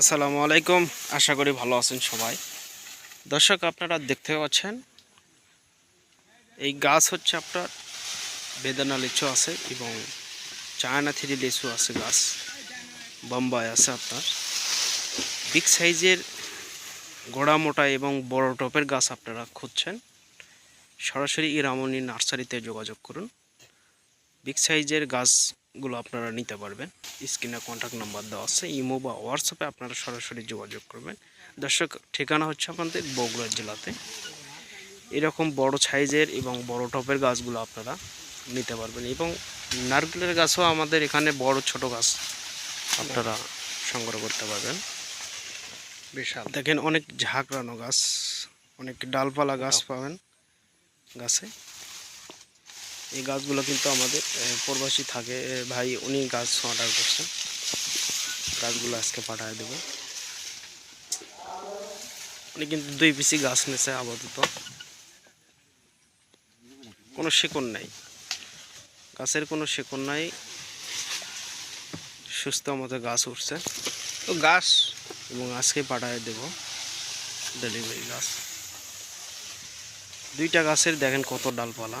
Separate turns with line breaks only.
আসসালামু আলাইকুম। আশা করি ভালো আছেন সবাই। দর্শক, আপনারা দেখতে পাচ্ছেন, এই গাছ হচ্ছে আপনার বেদানা লিচু আছে এবং চায়না থ্রি লিচু আছে গাছ। বোম্বাই আছে আপনার। বিগ সাইজের গোড়া, মোটা এবং বড় টপের গাছ আপনারা খুঁজছেন। সরাসরি ইরামনি নার্সারিতে যোগাযোগ করুন। বিগ সাইজের গাছগুলো আপনারা নিতে পারবেন। স্ক্রিনে কন্ট্যাক্ট নাম্বার দেওয়া আছে ইমো বা হোয়াটসঅ্যাপে আপনারা সরাসরি যোগাযোগ করবেন। দর্শক ঠিকানা হচ্ছে আপনাদের বগুড়া জেলাতে। এরকম বড় সাইজের এবং বড় টপের গাছগুলো আপনারা নিতে পারবেন এবং নারকেলের গাছও আমাদের এখানে বড় ছোট গাছ আপনারা সংগ্রহ করতে পারবেন।
বিশাল।
দেখেন অনেক ঝাঁকড়ানো গাছ অনেক ডালপালা গাছ পাবেন গাছে। এই গাছগুলো কিন্তু আমাদের প্রবাসী থাকে। ভাই উনি গাছ অর্ডার করছেন। গাছগুলো আজকে পাঠিয়ে দেব। উনি কিন্তু দুই পিসি গাছ নিয়েছে আপাতত। কোনো শিকড় নাই। গাছের কোনো শিকড় নাই। সুস্থ মতো গাছ উঠছে।
তো গাছ
এবং আজকে পাঠায় দেব ডেলিভারি গাছ। দুইটা গাছের দেখেন কত ডালপালা।